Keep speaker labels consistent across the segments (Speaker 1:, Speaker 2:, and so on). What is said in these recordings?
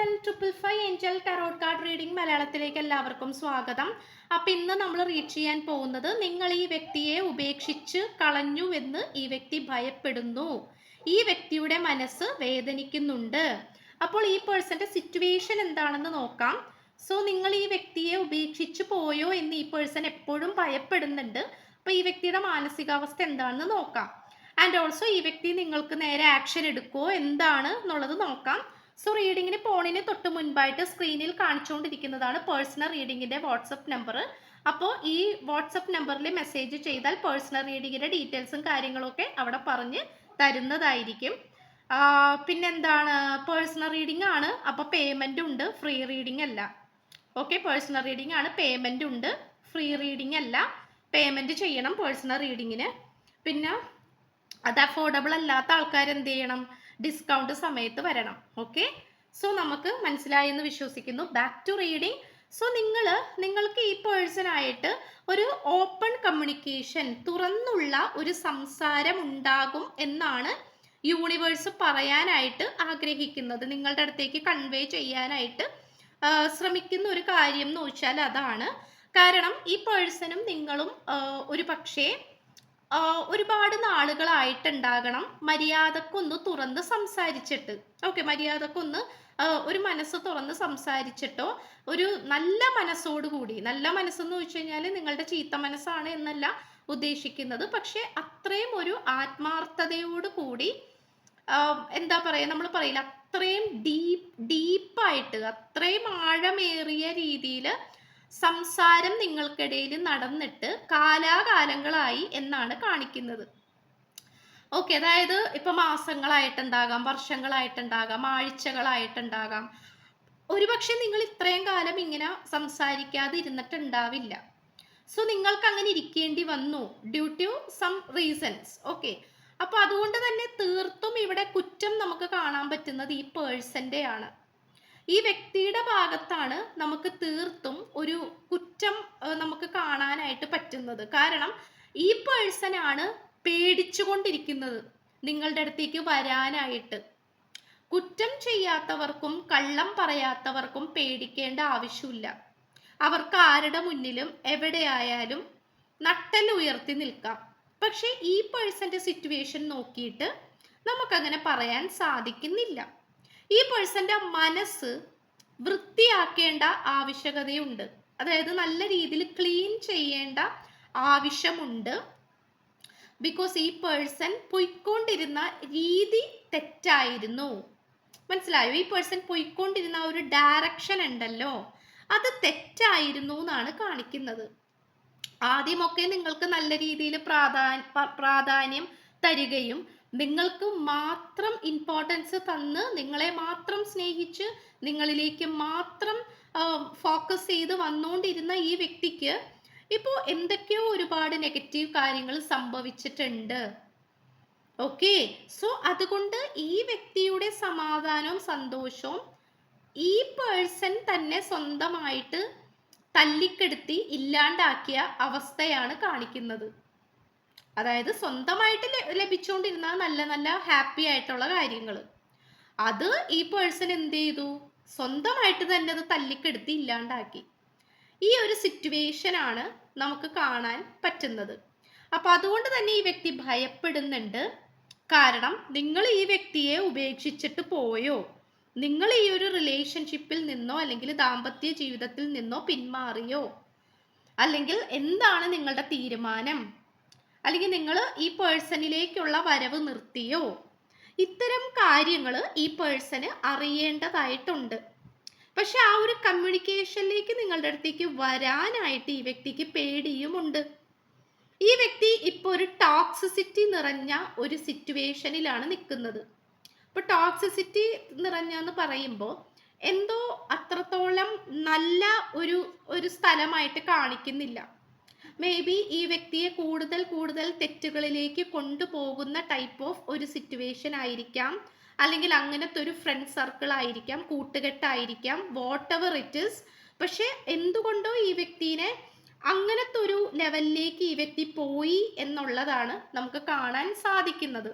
Speaker 1: Channel triple five angel tarot card reading മലയാളത്തിലേക്ക് എല്ലാവർക്കും സ്വാഗതം. അപ്പം ഇന്ന് നമ്മൾ റീഡ് ചെയ്യാൻ പോകുന്നത് നിങ്ങൾ ഈ വ്യക്തിയെ ഉപേക്ഷിച്ച് കളഞ്ഞു എന്ന് ഈ വ്യക്തി ഭയപ്പെടുന്നു. ഈ വ്യക്തിയുടെ മനസ്സ് വേദനിക്കുന്നുണ്ട്. അപ്പോൾ ഈ പേഴ്സന്റെ സിറ്റുവേഷൻ എന്താണെന്ന് നോക്കാം. സോ നിങ്ങൾ ഈ വ്യക്തിയെ ഉപേക്ഷിച്ച് പോയോ എന്ന് ഈ പേഴ്സൺ എപ്പോഴും ഭയപ്പെടുന്നുണ്ട്. അപ്പോൾ ഈ വ്യക്തിയുടെ മാനസികാവസ്ഥ എന്താണെന്ന് നോക്കാം. ആൻഡ് ഓൾസോ ഈ വ്യക്തി നിങ്ങൾക്ക് നേരെ ആക്ഷൻ എടുക്കുമോ എന്താണ് എന്നുള്ളത് നോക്കാം. സോ റീഡിങ്ങിന് പോണിന് തൊട്ട് മുൻപായിട്ട് സ്ക്രീനിൽ കാണിച്ചുകൊണ്ടിരിക്കുന്നതാണ് പേഴ്സണൽ റീഡിങ്ങിന്റെ വാട്സപ്പ് നമ്പർ അപ്പോൾ ഈ വാട്സപ്പ് നമ്പറിൽ മെസ്സേജ് ചെയ്താൽ പേഴ്സണൽ റീഡിങ്ങിന്റെ ഡീറ്റെയിൽസും കാര്യങ്ങളൊക്കെ അവിടെ പറഞ്ഞ് തരുന്നതായിരിക്കും. പിന്നെന്താണ്? പേഴ്സണൽ റീഡിംഗ് ആണ്. അപ്പോൾ പേയ്മെന്റ് ഉണ്ട് ഫ്രീ റീഡിംഗ് അല്ല. ഓക്കെ പേഴ്സണൽ റീഡിംഗ് ആണ് പേയ്മെന്റ് ഉണ്ട് ഫ്രീ റീഡിംഗ് അല്ല. പേയ്മെന്റ് ചെയ്യണം പേഴ്സണൽ റീഡിങ്ങിന് പിന്നെ അത് അഫോർഡബിൾ അല്ലാത്ത ആൾക്കാർ എന്ത് ചെയ്യണം? ഡിസ്കൗണ്ട് സമയത്ത് വരണം. ഓക്കെ സോ നമുക്ക് മനസ്സിലായി എന്ന് വിശ്വസിക്കുന്നു. ബാക്ക് ടു റീഡിങ് സോ നിങ്ങൾ നിങ്ങൾക്ക് ഈ പേഴ്സണായിട്ട് ഒരു ഓപ്പൺ കമ്മ്യൂണിക്കേഷൻ തുറന്നുള്ള ഒരു സംസാരം ഉണ്ടാകും എന്നാണ് യൂണിവേഴ്സ് പറയാനായിട്ട് ആഗ്രഹിക്കുന്നത്. നിങ്ങളുടെ അടുത്തേക്ക് കൺവേ ചെയ്യാനായിട്ട് ശ്രമിക്കുന്ന ഒരു കാര്യം എന്ന് വെച്ചാൽ അതാണ്. കാരണം ഈ പേഴ്സണും നിങ്ങളും ഒരു പക്ഷേ ഒരുപാട് നാളുകളായിട്ടുണ്ടാകണം മര്യാദക്കൊന്ന് തുറന്ന് സംസാരിച്ചിട്ട്. ഓക്കെ മര്യാദക്കൊന്ന് ഒരു മനസ്സ് തുറന്ന് സംസാരിച്ചിട്ടോ ഒരു നല്ല മനസ്സോടുകൂടി നല്ല മനസ്സെന്ന് വെച്ച് കഴിഞ്ഞാൽ നിങ്ങളുടെ ചീത്ത മനസ്സാണ് എന്നല്ല ഉദ്ദേശിക്കുന്നത്. പക്ഷേ അത്രയും ഒരു ആത്മാർത്ഥതയോട് കൂടി എന്താ പറയുക നമ്മൾ പറയില്ല അത്രയും ഡീപ്പ് ഡീപ്പായിട്ട് അത്രയും ആഴമേറിയ രീതിയിൽ സംസാരം നിങ്ങൾക്കിടയിൽ നടന്നിട്ട് കാലാകാലങ്ങളായി എന്നാണ് കാണിക്കുന്നത്. ഓക്കെ അതായത് ഇപ്പൊ മാസങ്ങളായിട്ടുണ്ടാകാം വർഷങ്ങളായിട്ടുണ്ടാകാം ആഴ്ചകളായിട്ടുണ്ടാകാം. ഒരുപക്ഷെ നിങ്ങൾ ഇത്രയും കാലം ഇങ്ങനെ സംസാരിക്കാതെ ഇരുന്നിട്ടുണ്ടാവില്ല സോ നിങ്ങൾക്ക് അങ്ങനെ ഇരിക്കേണ്ടി വന്നു due to some reasons okay അപ്പൊ അതുകൊണ്ട് തന്നെ തീർത്തും ഇവിടെ കുറ്റം നമുക്ക് കാണാൻ പറ്റുന്നത് ഈ പേഴ്സന്റെ ആണ്. ഈ വ്യക്തിയുടെ ഭാഗത്താണ് നമുക്ക് തീർത്തും ഒരു കുറ്റം നമുക്ക് കാണാനായിട്ട് പറ്റുന്നത്. കാരണം ഈ പേഴ്സൺ ആണ് പേടിച്ചുകൊണ്ടിരിക്കുന്നത് നിങ്ങളുടെ അടുത്തേക്ക് വരാനായിട്ട്. കുറ്റം ചെയ്യാത്തവർക്കും കള്ളം പറയാത്തവർക്കും പേടിക്കേണ്ട ആവശ്യമില്ല. അവർക്ക് ആരുടെ മുന്നിലും എവിടെയായാലും നട്ടൽ ഉയർത്തി നിൽക്കാം. പക്ഷേ ഈ പേഴ്സന്റെ സിറ്റുവേഷൻ നോക്കിയിട്ട് നമുക്കങ്ങനെ പറയാൻ സാധിക്കുന്നില്ല. ഈ പേഴ്സന്റെ മനസ്സ് വൃത്തിയാക്കേണ്ട ആവശ്യകതയുണ്ട്. അതായത് നല്ല രീതിയിൽ ക്ലീൻ ചെയ്യേണ്ട ആവശ്യമുണ്ട്. ബിക്കോസ് ഈ പേഴ്സൺ പൊയ്ക്കൊണ്ടിരുന്ന രീതി തെറ്റായിരുന്നു. മനസ്സിലായോ? ഈ പേഴ്സൺ പൊയ്ക്കൊണ്ടിരുന്ന ആ ഒരു ഡയറക്ഷൻ ഉണ്ടല്ലോ. അത് തെറ്റായിരുന്നു എന്നാണ് കാണിക്കുന്നത്. ആദ്യമൊക്കെ നിങ്ങൾക്ക് നല്ല രീതിയിൽ പ്രാധാന്യ പ്രാധാന്യം തരികയും നിങ്ങൾക്ക് മാത്രം ഇമ്പോർട്ടൻസ് തന്ന് നിങ്ങളെ മാത്രം സ്നേഹിച്ച് നിങ്ങളിലേക്ക് മാത്രം ഫോക്കസ് ചെയ്ത് വന്നുകൊണ്ടിരുന്ന ഈ വ്യക്തിക്ക് ഇപ്പോൾ എന്തൊക്കെയോ ഒരുപാട് നെഗറ്റീവ് കാര്യങ്ങൾ സംഭവിച്ചിട്ടുണ്ട്. ഓക്കെ സോ അതുകൊണ്ട് ഈ വ്യക്തിയുടെ സമാധാനവും സന്തോഷവും ഈ പേഴ്സൺ തന്നെ സ്വന്തമായിട്ട് തല്ലിക്കെടുത്തി ഇല്ലാണ്ടാക്കിയ അവസ്ഥയാണ് കാണിക്കുന്നത്. അതായത് സ്വന്തമായിട്ട് ലഭിച്ചുകൊണ്ടിരുന്ന നല്ല നല്ല ഹാപ്പി ആയിട്ടുള്ള കാര്യങ്ങൾ അത് ഈ പേഴ്സൺ എന്ത് ചെയ്തു? സ്വന്തമായിട്ട് തന്നെ അത് തല്ലിക്കെടുത്തി ഇല്ലാണ്ടാക്കി. ഈ ഒരു സിറ്റുവേഷൻ ആണ് നമുക്ക് കാണാൻ പറ്റുന്നത്. അപ്പൊ അതുകൊണ്ട് തന്നെ ഈ വ്യക്തി ഭയപ്പെടുന്നുണ്ട്. കാരണം നിങ്ങൾ ഈ വ്യക്തിയെ ഉപേക്ഷിച്ചിട്ട് പോയോ? നിങ്ങൾ ഈ ഒരു റിലേഷൻഷിപ്പിൽ നിന്നോ അല്ലെങ്കിൽ ദാമ്പത്യ ജീവിതത്തിൽ നിന്നോ പിന്മാറിയോ? അല്ലെങ്കിൽ എന്താണ് നിങ്ങളുടെ തീരുമാനം? അല്ലെങ്കിൽ നിങ്ങൾ ഈ പേഴ്സണിലേക്കുള്ള വരവ് നിർത്തിയോ? ഇത്തരം കാര്യങ്ങൾ ഈ പേഴ്സണ് അറിയേണ്ടതായിട്ടുണ്ട്. പക്ഷെ ആ ഒരു കമ്മ്യൂണിക്കേഷനിലേക്ക് നിങ്ങളുടെ അടുത്തേക്ക് വരാനായിട്ട് ഈ വ്യക്തിക്ക് പേടിയുമുണ്ട്. ഈ വ്യക്തി ഇപ്പോൾ ഒരു ടോക്സിസിറ്റി നിറഞ്ഞ ഒരു സിറ്റുവേഷനിലാണ് നിൽക്കുന്നത്. ഇപ്പോൾ ടോക്സിസിറ്റി നിറഞ്ഞെന്ന് പറയുമ്പോൾ എന്തോ അത്രത്തോളം നല്ല ഒരു ഒരു സ്ഥലമായിട്ട് കാണിക്കുന്നില്ല. മേ ബി ഈ വ്യക്തിയെ കൂടുതൽ കൂടുതൽ തെറ്റുകളിലേക്ക് കൊണ്ടുപോകുന്ന ടൈപ്പ് ഓഫ് ഒരു സിറ്റുവേഷൻ ആയിരിക്കാം. അല്ലെങ്കിൽ അങ്ങനത്തെ ഒരു ഫ്രണ്ട് സർക്കിൾ ആയിരിക്കാം കൂട്ടുകെട്ടായിരിക്കാം വാട്ട് എവർ ഇറ്റ് ഇസ് പക്ഷെ എന്തുകൊണ്ടോ ഈ വ്യക്തിനെ അങ്ങനത്തെ ഒരു ലെവലിലേക്ക് ഈ വ്യക്തി പോയി എന്നുള്ളതാണ് നമുക്ക് കാണാൻ സാധിക്കുന്നത്.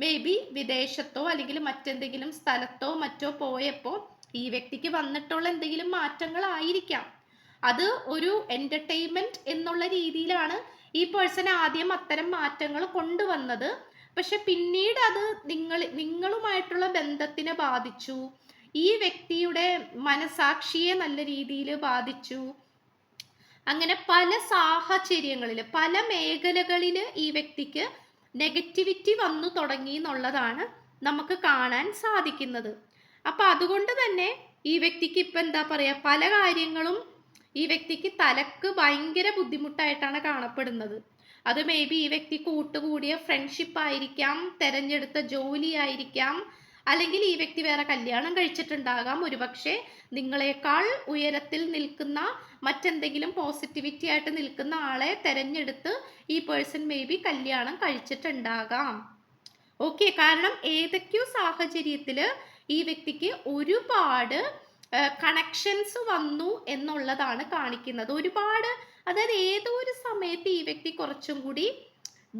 Speaker 1: മേ ബി വിദേശത്തോ അല്ലെങ്കിൽ മറ്റെന്തെങ്കിലും സ്ഥലത്തോ മറ്റോ പോയപ്പോൾ ഈ വ്യക്തിക്ക് വന്നിട്ടുള്ള എന്തെങ്കിലും മാറ്റങ്ങളായിരിക്കാം. അത് ഒരു എന്റർടൈൻമെന്റ് എന്നുള്ള രീതിയിലാണ് ഈ പേഴ്സൺ ആദ്യം അത്തരം മാറ്റങ്ങൾ കൊണ്ടുവന്നത്. പക്ഷെ പിന്നീട് അത് നിങ്ങൾ നിങ്ങളുമായിട്ടുള്ള ബന്ധത്തിനെ ബാധിച്ചു. ഈ വ്യക്തിയുടെ മനസാക്ഷിയെ നല്ല രീതിയിൽ ബാധിച്ചു. അങ്ങനെ പല സാഹചര്യങ്ങളിൽ പല മേഖലകളിൽ ഈ വ്യക്തിക്ക് നെഗറ്റിവിറ്റി വന്നു തുടങ്ങി എന്നുള്ളതാണ് നമുക്ക് കാണാൻ സാധിക്കുന്നത്. അപ്പൊ അതുകൊണ്ട് തന്നെ ഈ വ്യക്തിക്ക് ഇപ്പൊ എന്താ പറയാ പല കാര്യങ്ങളും ഈ വ്യക്തിക്ക് തലക്ക് ഭയങ്കര ബുദ്ധിമുട്ടായിട്ടാണ് കാണപ്പെടുന്നത്. അത് മേ ബി ഈ വ്യക്തി കൂട്ടുകൂടിയ ഫ്രണ്ട്ഷിപ്പ് ആയിരിക്കാം തെരഞ്ഞെടുത്ത ജോലി ആയിരിക്കാം അല്ലെങ്കിൽ ഈ വ്യക്തി വേറെ കല്യാണം കഴിച്ചിട്ടുണ്ടാകാം. ഒരുപക്ഷെ നിങ്ങളെക്കാൾ ഉയരത്തിൽ നിൽക്കുന്ന മറ്റെന്തെങ്കിലും പോസിറ്റിവിറ്റി ആയിട്ട് നിൽക്കുന്ന ആളെ തെരഞ്ഞെടുത്ത് ഈ പേഴ്സൺ മേ ബി കല്യാണം കഴിച്ചിട്ടുണ്ടാകാം. ഓക്കെ കാരണം ഏതൊക്കെയോ സാഹചര്യത്തിൽ ഈ വ്യക്തിക്ക് ഒരുപാട് കണക്ഷൻസ് വന്നു എന്നുള്ളതാണ് കാണിക്കുന്നത്. ഒരുപാട് അതായത് ഏതോ ഒരു സമയത്ത് ഈ വ്യക്തി കുറച്ചും കൂടി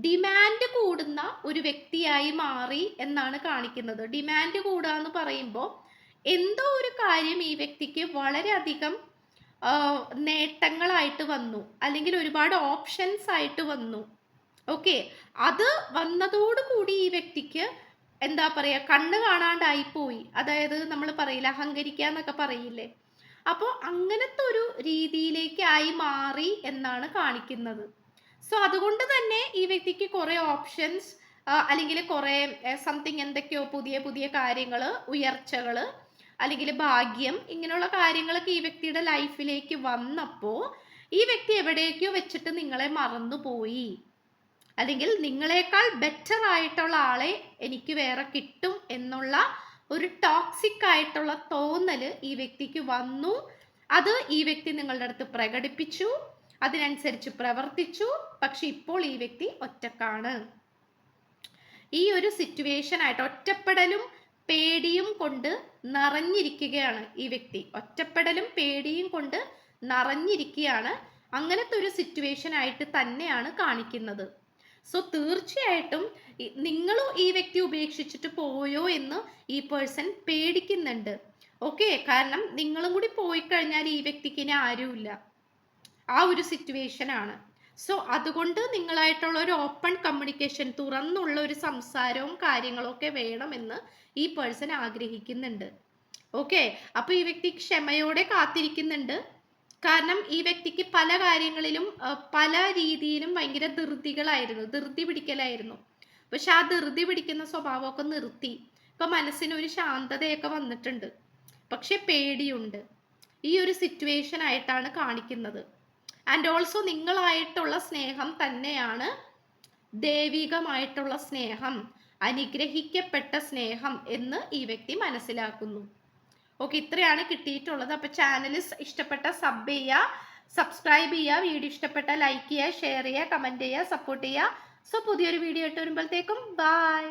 Speaker 1: ഡിമാൻഡ് കൂടുന്ന ഒരു വ്യക്തിയായി മാറി എന്നാണ് കാണിക്കുന്നത്. ഡിമാൻഡ് കൂടുക എന്ന് പറയുമ്പോൾ എന്തോ ഒരു കാര്യം ഈ വ്യക്തിക്ക് വളരെയധികം നേട്ടങ്ങളായിട്ട് വന്നു. അല്ലെങ്കിൽ ഒരുപാട് ഓപ്ഷൻസ് ആയിട്ട് വന്നു. ഓക്കെ അത് വന്നതോടുകൂടി ഈ വ്യക്തിക്ക് എന്താ പറയാ കണ്ണ് കാണാണ്ടായി പോയി. അതായത് നമ്മൾ പറയില്ല അഹങ്കരിക്കുക എന്നൊക്കെ പറയില്ലേ. അപ്പോൾ അങ്ങനത്തെ ഒരു രീതിയിലേക്കായി മാറി എന്നാണ് കാണിക്കുന്നത്. സോ അതുകൊണ്ട് തന്നെ ഈ വ്യക്തിക്ക് കുറേ ഓപ്ഷൻസ് അല്ലെങ്കിൽ കുറേ സംതിങ് എന്തൊക്കെയോ പുതിയ പുതിയ കാര്യങ്ങൾ ഉയർച്ചകൾ അല്ലെങ്കിൽ ഭാഗ്യം ഇങ്ങനെയുള്ള കാര്യങ്ങളൊക്കെ ഈ വ്യക്തിയുടെ ലൈഫിലേക്ക് വന്നപ്പോൾ ഈ വ്യക്തി എവിടേക്കോ വെച്ചിട്ട് നിങ്ങളെ മറന്നുപോയി. അല്ലെങ്കിൽ നിങ്ങളെക്കാൾ ബെറ്റർ ആയിട്ടുള്ള ആളെ എനിക്ക് വേറെ കിട്ടും എന്നുള്ള ഒരു ടോക്സിക് ആയിട്ടുള്ള തോന്നൽ ഈ വ്യക്തിക്ക് വന്നു. അത് ഈ വ്യക്തി നിങ്ങളുടെ അടുത്ത് പ്രകടിപ്പിച്ചു. അതിനനുസരിച്ച് പ്രവർത്തിച്ചു. പക്ഷെ ഇപ്പോൾ ഈ വ്യക്തി ഒറ്റക്കാണ്. ഈ ഒരു സിറ്റുവേഷൻ ആയിട്ട് ഒറ്റപ്പെടലും പേടിയും കൊണ്ട് നിറഞ്ഞിരിക്കുകയാണ് ഈ വ്യക്തി. ഒറ്റപ്പെടലും പേടിയും കൊണ്ട് നിറഞ്ഞിരിക്കുകയാണ്. അങ്ങനത്തെ ഒരു സിറ്റുവേഷൻ ആയിട്ട് തന്നെയാണ് കാണിക്കുന്നത്. സോ തീർച്ചയായിട്ടും നിങ്ങളും ഈ വ്യക്തി ഉപേക്ഷിച്ചിട്ട് പോയോ എന്ന് ഈ പേഴ്സൺ പേടിക്കുന്നുണ്ട്. ഓക്കെ കാരണം നിങ്ങളും കൂടി പോയി കഴിഞ്ഞാൽ ഈ വ്യക്തിക്ക് ഇനി ആരുമില്ല. ആ ഒരു സിറ്റുവേഷൻ ആണ്. സോ അതുകൊണ്ട് നിങ്ങളായിട്ടുള്ള ഒരു ഓപ്പൺ കമ്മ്യൂണിക്കേഷൻ തുറന്നുള്ള ഒരു സംസാരവും കാര്യങ്ങളൊക്കെ വേണമെന്ന് ഈ പേഴ്സൺ ആഗ്രഹിക്കുന്നുണ്ട്. ഓക്കെ അപ്പൊ ഈ വ്യക്തി ക്ഷമയോടെ കാത്തിരിക്കുന്നുണ്ട്. കാരണം ഈ വ്യക്തിക്ക് പല കാര്യങ്ങളിലും പല രീതിയിലും ഭയങ്കര ധൃതികളായിരുന്നു ധൃതി പിടിക്കലായിരുന്നു. പക്ഷെ ആ ധൃതി പിടിക്കുന്ന സ്വഭാവമൊക്കെ നിർത്തി. ഇപ്പൊ മനസ്സിന് ഒരു ശാന്തതയൊക്കെ വന്നിട്ടുണ്ട്. പക്ഷെ പേടിയുണ്ട്. ഈ ഒരു സിറ്റുവേഷൻ ആയിട്ടാണ് കാണിക്കുന്നത്. ആൻഡ് ഓൾസോ നിങ്ങളായിട്ടുള്ള സ്നേഹം തന്നെയാണ് ദൈവികമായിട്ടുള്ള സ്നേഹം അനുഗ്രഹിക്കപ്പെട്ട സ്നേഹം എന്ന് ഈ വ്യക്തി മനസ്സിലാക്കുന്നു. ഓക്കെ ഇത്രയാണ് കിട്ടിയിട്ടുള്ളത്. അപ്പൊ ചാനൽ ഇഷ്ടപ്പെട്ട സബ് ചെയ്യുക സബ്സ്ക്രൈബ് ചെയ്യുക വീഡിയോ ഇഷ്ടപ്പെട്ട ലൈക്ക് ചെയ്യുക ഷെയർ ചെയ്യുക കമന്റ് ചെയ്യുക സപ്പോർട്ട് ചെയ്യുക. സോ പുതിയൊരു വീഡിയോ ഇട്ട് വരുമ്പോഴത്തേക്കും ബൈ